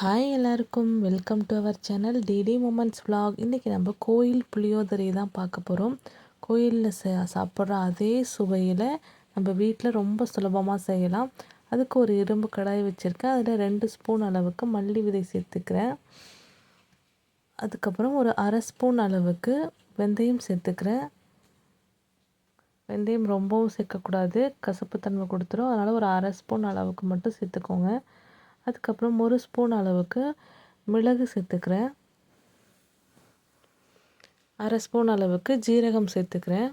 Hi எல்லாருக்கும். Welcome to our channel DD moments vlog. இன்றைக்கி நம்ம கோயில் புளியோதரை தான் பார்க்க போகிறோம் கோயிலில் ச சாப்பிட்ற அதே சுவையில் நம்ம வீட்டில் ரொம்ப சுலபமாக செய்யலாம். அதுக்கு ஒரு இரும்பு கடாய் வச்சுருக்கேன். அதில் ரெண்டு ஸ்பூன் அளவுக்கு மல்லி விதை சேர்த்துக்கிறேன். அதுக்கப்புறம் ஒரு அரை ஸ்பூன் அளவுக்கு வெந்தயம் சேர்த்துக்கிறேன். வெந்தயம் ரொம்பவும் சேர்க்கக்கூடாது. கசப்புத்தன்மை கொடுத்துரும். அதனால் ஒரு அரை ஸ்பூன் அளவுக்கு மட்டும் சேர்த்துக்கோங்க. அதுக்கப்புறம் ஒரு ஸ்பூன் அளவுக்கு மிளகு சேர்த்துக்கிறேன். அரை ஸ்பூன் அளவுக்கு ஜீரகம் சேர்த்துக்கிறேன்.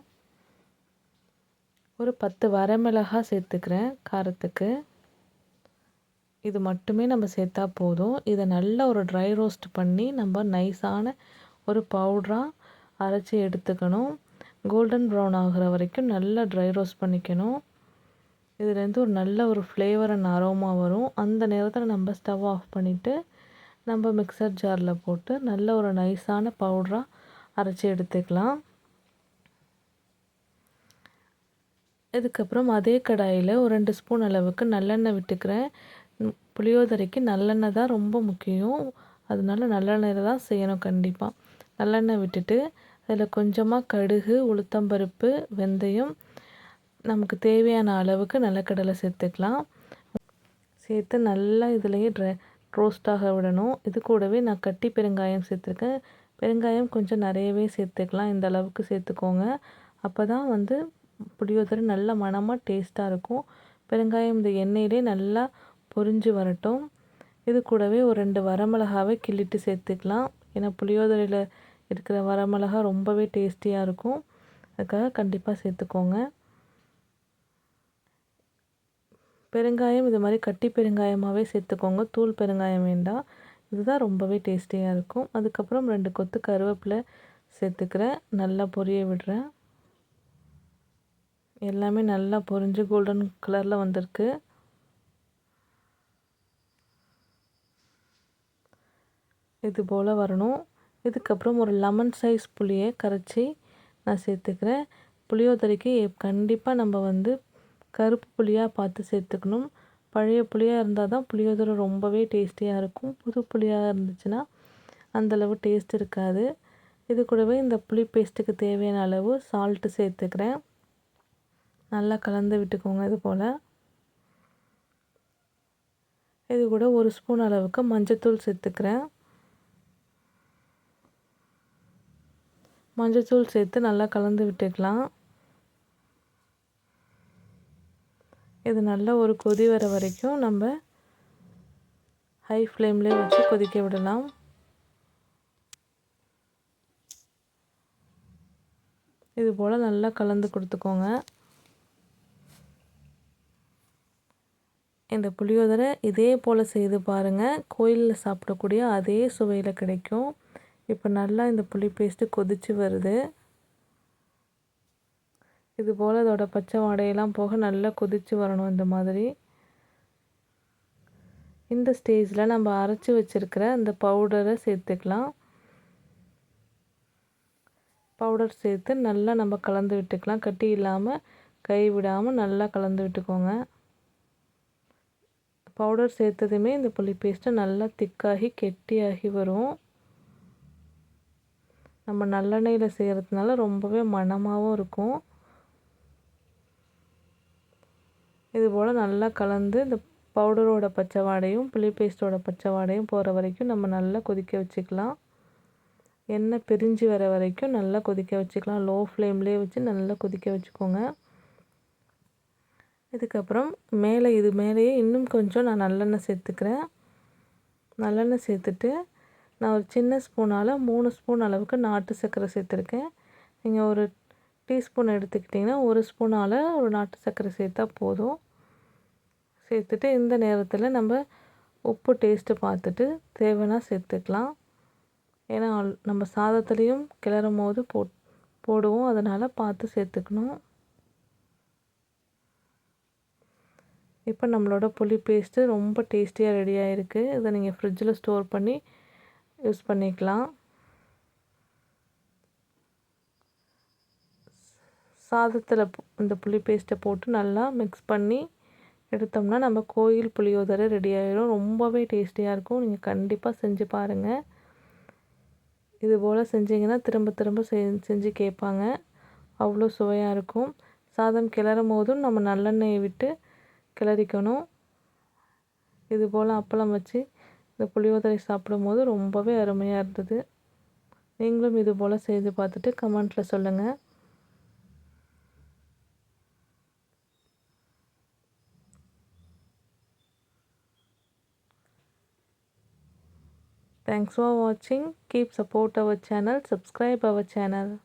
ஒரு பத்து வரமிளகாய் சேர்த்துக்கிறேன் காரத்துக்கு. இது மட்டுமே நம்ம சேர்த்தா போதும். இதை நல்லா ஒரு ட்ரை ரோஸ்ட் பண்ணி நம்ம நைஸான ஒரு பவுட்ராக அரைச்சி எடுத்துக்கணும். கோல்டன் ப்ரௌன் ஆகிற வரைக்கும் நல்லா ட்ரை ரோஸ்ட் பண்ணிக்கணும். இதுலேருந்து ஒரு நல்ல ஒரு ஃப்ளேவர் அண்ட் அரோமா வரும். அந்த நேரத்தில் நம்ம ஸ்டவ் ஆஃப் பண்ணிவிட்டு நம்ம மிக்சர் ஜாரில் போட்டு நல்ல ஒரு நைஸான பவுடராக அரைச்சி எடுத்துக்கலாம். இதுக்கப்புறம் அதே கடாயில் ஒரு ரெண்டு ஸ்பூன் அளவுக்கு நல்லெண்ணெய் விட்டுக்கிறேன். புளியோதரைக்கு நல்லெண்ணெய் தான் ரொம்ப முக்கியம். அதனால நல்லெண்ணெயில் தான் செய்யணும் கண்டிப்பாக நல்லெண்ணெய் விட்டுட்டு அதில் கொஞ்சமாக கடுகு உளுத்தம்பருப்பு வெந்தயம் நமக்கு தேவையான அளவுக்கு நிலக்கடலை சேர்த்துக்கலாம். சேர்த்து நல்லா இதுலேயே ட்ரை ரோஸ்டாக விடணும். இது கூடவே நான் கட்டி பெருங்காயம் சேர்த்துருக்கேன். பெருங்காயம் கொஞ்சம் நிறையவே சேர்த்துக்கலாம். இந்த அளவுக்கு சேர்த்துக்கோங்க. அப்போ தான் வந்து புளியோதரை நல்ல மணமாக டேஸ்ட்டாக இருக்கும். பெருங்காயம் இந்த எண்ணெயிலே நல்லா பொரிஞ்சு வரட்டும். இது கூடவே ஒரு ரெண்டு வரமிளகாவை கிள்ளிட்டு சேர்த்துக்கலாம். ஏன்னா புளியோதரையில் இருக்கிற வரமிளகா ரொம்பவே டேஸ்டியாக இருக்கும். அதுக்காக கண்டிப்பாக சேர்த்துக்கோங்க. பெருங்காயம் இது மாதிரி கட்டி பெருங்காயமாகவே சேர்த்துக்கோங்க. தூள் பெருங்காயம் வேண்டாம். இதுதான் ரொம்பவே டேஸ்டியாக இருக்கும். அதுக்கப்புறம் ரெண்டு கொத்து கருவேப்பிலை சேர்த்துக்கிறேன். நல்லா பொரிய விடுறேன். எல்லாமே நல்லா பொரிஞ்சு கோல்டன் கலரில் வந்திருக்கு. இது போல் வரணும். இதுக்கப்புறம் ஒரு லெமன் சைஸ் புளியை கரைச்சி நான் சேர்த்துக்கிறேன். புளியோதரைக்கு கண்டிப்பாக நம்ம வந்து கருப்பு புளியாக பார்த்து சேர்த்துக்கணும். பழைய புளியாக இருந்தால் தான் புளியோதரை ரொம்பவே டேஸ்டியாக இருக்கும். புது புளியாக இருந்துச்சுன்னா அந்தளவு டேஸ்ட் இருக்காது. இது கூடவே இந்த புளி பேஸ்ட்டுக்கு தேவையான அளவு சால்ட்டு சேர்த்துக்கிறேன். நல்லா கலந்து விட்டுக்கோங்க இது போல். இது கூட ஒரு ஸ்பூன் அளவுக்கு மஞ்சத்தூள் சேர்த்துக்கிறேன். மஞ்சத்தூள் சேர்த்து நல்லா கலந்து விட்டுக்கலாம். இது நல்லா ஒரு கொதி வர வரைக்கும் நம்ம ஹை ஃப்ளேம்லேயே வச்சு கொதிக்க விடலாம். இது போல் நல்லா கலந்து கொடுத்துக்கோங்க. இந்த புளியோதரை இதே போல் செய்து பாருங்கள் கோயிலில் சாப்பிடக்கூடிய அதே சுவையில் கிடைக்கும். இப்போ நல்லா இந்த புளி பேஸ்ட்டு கொதித்து வருது. இது போல் அதோட பச்சை வாடையெல்லாம் போக நல்லா கொதித்து வரணும் இந்த மாதிரி. இந்த ஸ்டேஜில் நம்ம அரைச்சி வச்சுருக்கிற அந்த பவுடரை சேர்த்துக்கலாம். பவுடர் சேர்த்து நல்லா நம்ம கலந்து விட்டுக்கலாம். கட்டி இல்லாமல் கை விடாமல் நல்லா கலந்து விட்டுக்கோங்க. பவுடர் சேர்த்ததுமே இந்த புளி பேஸ்ட்டு நல்லா திக்காகி கெட்டியாகி வரும். நம்ம நல்லெண்ணெயில் செய்கிறதுனால ரொம்பவே மணமாகவும் இருக்கும். இது போல் நல்லா கலந்து இந்த பவுடரோட பச்சை வாடையும் புளி பேஸ்ட்டோட பச்சை வாடையும் போகிற வரைக்கும் நம்ம நல்லா கொதிக்க வச்சுக்கலாம். எண்ணெய் பிரிஞ்சு வர வரைக்கும் நல்லா கொதிக்க வச்சுக்கலாம். லோ ஃப்ளேம்லேயே வச்சு நல்லா கொதிக்க வச்சுக்கோங்க. இதுக்கப்புறம் மேலே இது மேலேயே இன்னும் கொஞ்சம் நான் நல்லெண்ணெய் சேர்த்துக்கிறேன். நல்லெண்ணெய் சேர்த்துட்டு நான் ஒரு சின்ன ஸ்பூனால் மூணு ஸ்பூன் அளவுக்கு நாட்டு சர்க்கரை சேர்த்துருக்கேன். நீங்கள் ஒரு டீஸ்பூன் எடுத்துக்கிட்டிங்கன்னா ஒரு ஸ்பூனால் ஒரு நாட்டு சர்க்கரை சேர்த்தா போதும். சேர்த்துட்டு இந்த நேரத்தில் நம்ம உப்பு டேஸ்ட்டு பார்த்துட்டு தேவைன்னா சேர்த்துக்கலாம். ஏன்னா நம்ம சாதத்துலேயும் கிளறும் போது போ போடுவோம். அதனால் பார்த்து சேர்த்துக்கணும். இப்போ நம்மளோட புளி பேஸ்ட்டு ரொம்ப டேஸ்டியாக ரெடி ஆகிருக்கு இதை நீங்கள் ஃப்ரிட்ஜில் ஸ்டோர் பண்ணி யூஸ் பண்ணிக்கலாம். சாதத்தில் இந்த புளி பேஸ்ட்டை போட்டு நல்லா மிக்ஸ் பண்ணி எடுத்தோம்னா நம்ம கோயில் புளியோதரை ரெடி ஆகிடும் ரொம்பவே டேஸ்டியாக இருக்கும். நீங்கள் கண்டிப்பாக செஞ்சு பாருங்கள் இது போல் செஞ்சிங்கன்னா திரும்ப திரும்ப செஞ்சு கேட்பாங்க. அவ்வளோ சுவையாக இருக்கும். சாதம் கிளறும் போதும் நம்ம நல்லெண்ணெயை விட்டு கிளறிக்கணும். இது போல் அப்பளம் வச்சு இந்த புளியோதரை சாப்பிடும்போது ரொம்பவே அருமையாக இருந்தது. நீங்களும் இது போல் செய்து பார்த்துட்டு கமெண்ட்டில் சொல்லுங்கள் Thanks for watching. Keep support our channel. Subscribe our channel.